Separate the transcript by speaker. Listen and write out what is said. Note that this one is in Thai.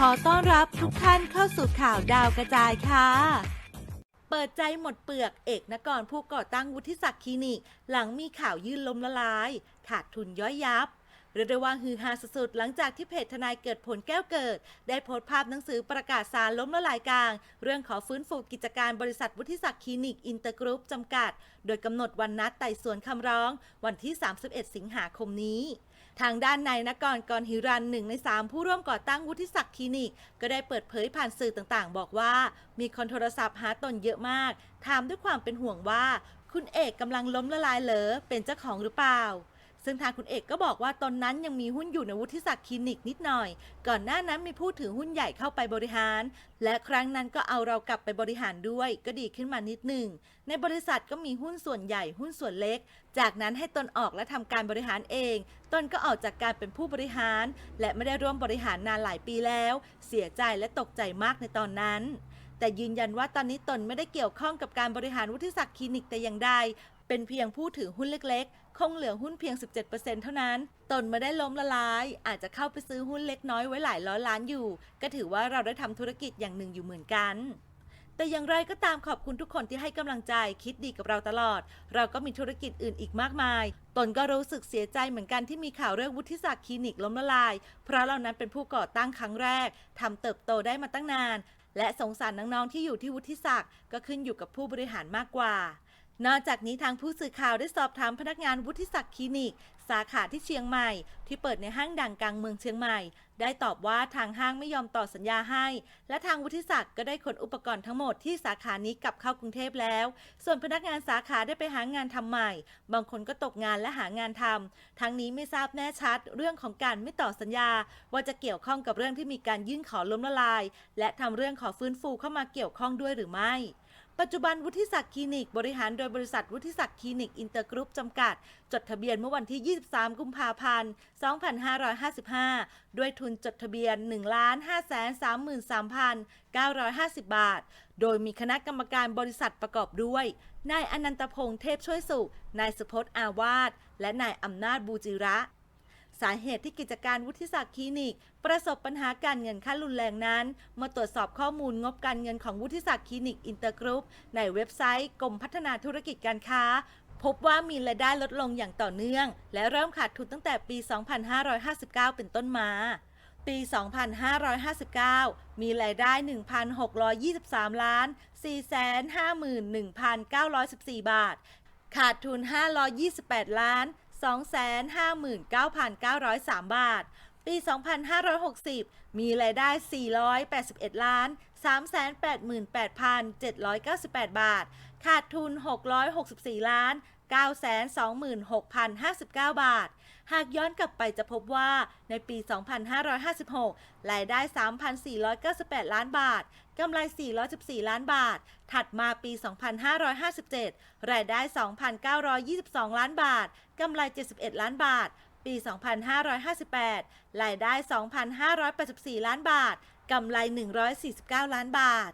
Speaker 1: ขอต้อนรับทุกท่านเข้าสู่ข่าวดาวกระจายค่ะ เปิดใจหมดเปลือกเอกนกรผู้ก่อตั้งวุฒิศักดิ์คลินิก หลังมีข่าวยื่นล้มละลาย ขาดทุนย่อยยับเรียกได้ว่าฮือฮาสุดๆหลังจากที่เพจทนายเกิดผลแก้วเกิด ได้โพสต์ภาพหนังสือประกาศสารล้มละลายกลาง เรื่องขอฟื้นฟูกิจการบริษัทวุฒิศักดิ์คลินิกอินเตอร์กรุ๊ปจำกัด โดยกำหนดวันนัดไต่สวนคำร้อง วันที่ 31 สิงหาคมนี้ ทางด้านนายนกรกรหิรันหนึ่งในสามผู้ร่วมก่อตั้งวุฒิศักดิ์คลินิก ก็ได้เปิดเผยผ่านสื่อต่างๆ บอกว่า มีคนโทรศัพท์หาตนเยอะมาก ถามด้วยความเป็นห่วงว่า คุณเอกกำลังล้มละลายเหรอเป็นเจ้าของหรือเปล่า ซึ่งทางคุณเอกก็บอกว่าตอนนั้นยังมีหุ้นอยู่ในวุฒิศักดิ์คลินิกนิดหน่อย ก่อนหน้านั้นมีผู้ถือหุ้นใหญ่เข้าไปบริหาร และครั้งนั้นก็เอาเรากลับไปบริหารด้วย ก็ดีขึ้นมานิดหนึ่ง ในบริษัทก็มีหุ้นส่วนใหญ่หุ้นส่วนเล็ก จากนั้นให้ตนออกและทำการบริหารเอง ตนก็ออกจากการเป็นผู้บริหาร และไม่ได้ร่วมบริหารนานหลายปีแล้ว เสียใจและตกใจมากในตอนนั้น แต่ยืนยันว่าตอนนี้ตนไม่ได้เกี่ยวข้องกับการบริหารวุฒิศักดิ์คลินิกแต่อย่างใด เป็นเพียงผู้ถือหุ้นเล็กๆ คงเหลือหุ้นเพียง 17%เท่านั้น ตนไม่ได้ล้มละลาย อาจจะเข้าไปซื้อหุ้นเล็กน้อยไว้หลายร้อยล้านอยู่ ก็ถือว่าเราได้ทำธุรกิจอย่างหนึ่งอยู่เหมือนกันแต่อย่างไรก็ตามขอบคุณทุกคนที่ให้กำลังใจคิดดีกับเราตลอด เราก็มีธุรกิจอื่นอีกมากมาย ตนก็รู้สึกเสียใจเหมือนกันที่มีข่าวเรื่องวุฒิศักดิ์คลินิกล้มละลาย เพราะเรานั้นเป็นผู้ก่อตั้งครั้งแรกทำเติบโตได้มาตั้งนาน และสงสารน้องๆที่อยู่ที่วุฒิศักดิ์ก็ขึ้นอยู่กับผู้บริหารมากกว่า นอกจากนี้ทางผู้สื่อข่าวได้สอบถามพนักงานวุฒิศักดิ์คลินิก สาขาที่เชียงใหม่ ที่เปิดในห้างดังกลางเมืองเชียงใหม่ ได้ตอบว่าทางห้างไม่ยอมต่อสัญญาให้ และทางวุฒิศักดิ์ก็ได้ขนอุปกรณ์ทั้งหมดที่สาขานี้กลับเข้ากรุงเทพแล้ว ส่วนพนักงานสาขาได้ไปหางานทำใหม่ บางคนก็ตกงานและหางานทำทั้งนี้ไม่ทราบแน่ชัด เรื่องของการไม่ต่อสัญญา ว่าจะเกี่ยวข้องกับเรื่องที่มีการยื่นขอล้มละลาย และทำเรื่องขอฟื้นฟูเข้ามาเกี่ยวข้องด้วยหรือไม่ ปัจจุบันวุฒิศักดิ์คลินิก บริหารโดยบริษัทวุฒิศักดิ์คลินิกอินเตอร์กรุ๊ปจำกัด จดทะเบียนเมื่อวันที่ 23 กุมภาพันธ์ 2555 ด้วยทุนจดทะเบียน 1 5 3 3 950 บาท โดยมีคณะกรรมการบริษัทประกอบด้วย นายอนันตพงษ์เทพช่วยสุข นายสุพจน์อาวาสและนายอำนาจบูจิระ สาเหตุที่กิจการวุฒิศักดิ์คลินิก ประสบปัญหาการเงินขั้นรุนแรงนั้น เมื่อตรวจสอบข้อมูลงบการเงินของวุฒิศักดิ์คลินิกอินเตอร์กรุ๊ปในเว็บไซต์กรมพัฒนาธุรกิจการค้า พบว่ามีรายได้ลดลงอย่างต่อเนื่อง และเริ่มขาดทุนตั้งแต่ปี 2559 เป็นต้นมาปี 2559 มีรายได้ 1,623 ล้าน 451,914 บาท ขาดทุน 528 ล้าน 259,903 บาท ปี 2560 มีรายได้ 481 ล้าน 388,798 บาท ขาดทุน 664 ล้าน 926,059 บาท หากย้อนกลับไปจะพบว่าในปี 2556 รายได้ 3,498 ล้านบาท กำไร 414 ล้านบาท ถัดมาปี 2557 รายได้ 2,922 ล้านบาท กำไร 71 ล้านบาท ปี 2558 รายได้ 2,584 ล้านบาท กำไร 149 ล้านบาท